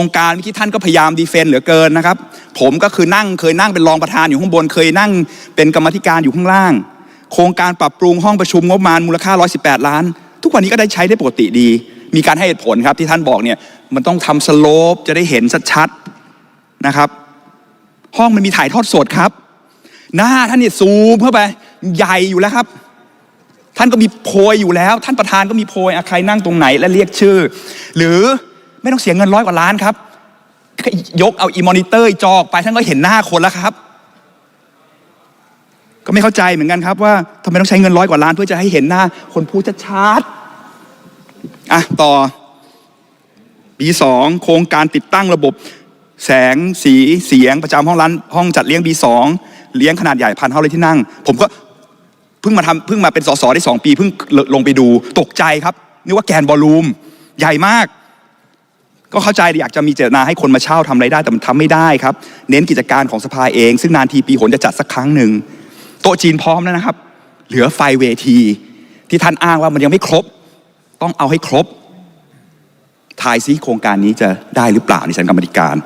โครงการเมื่อกี้ท่านก็พยายามดีเฟนเหลือเกินนะครับ ผมก็คือนั่งเคยนั่งเป็นรองประธานอยู่ข้างบน เคยนั่งเป็นกรรมธิการอยู่ข้างล่าง โครงการปรับปรุงห้องประชุมงบประมาณมูลค่า 118 ล้าน ทุกวันนี้ก็ได้ใช้ได้ปกติดี มีการให้เหตุผลครับที่ท่านบอกเนี่ยมันต้องทำสโลปจะได้เห็นชัดๆนะครับ ห้องมันมีถ่ายทอดสดครับ หน้าท่านเนี่ยซูมเข้าไปใหญ่อยู่แล้วครับ ท่านก็มีโพยอยู่แล้ว ท่านประธานก็มีโพยใครนั่งตรงไหนและเรียกชื่อ หรือ ไม่ต้องเสียเงินร้อยกว่าล้านครับ ยกเอาอีมอนิเตอร์จอออกไปท่านก็เห็นหน้าคนแล้วครับ ก็ไม่เข้าใจเหมือนกันครับว่าทำไมต้องใช้เงินร้อยกว่าล้านเพื่อจะให้เห็นหน้า คนพูดชัดๆอะต่อปีสองโครงการติดตั้งระบบ แสงสีเสียงประจำห้องร้านห้องจัดเลี้ยงบีสองเลี้ยงขนาดใหญ่พันเท่าเลยที่นั่ง ผมก็เพิ่งมาทำเพิ่งมาเป็นสสได้สองปีเพิ่งลงไปดูตกใจครับนึกว่าแกนบอลลูมใหญ่มาก ก็เข้าใจอยากจะมีเจตนาให้คนมาเช่าทำอะไรได้แต่มันทำไม่ได้ครับ เน้นกิจการของสภาเอง ซึ่งนานทีปีหนจะจัดสักครั้งหนึ่งโต๊ะจีนพร้อมแล้วนะครับ เหลือไฟเวที ที่ท่านอ้างว่ามันยังไม่ครบ ต้องเอาให้ครบทายซิโครงการนี้จะได้หรือเปล่าในชั้นกรรมธิการ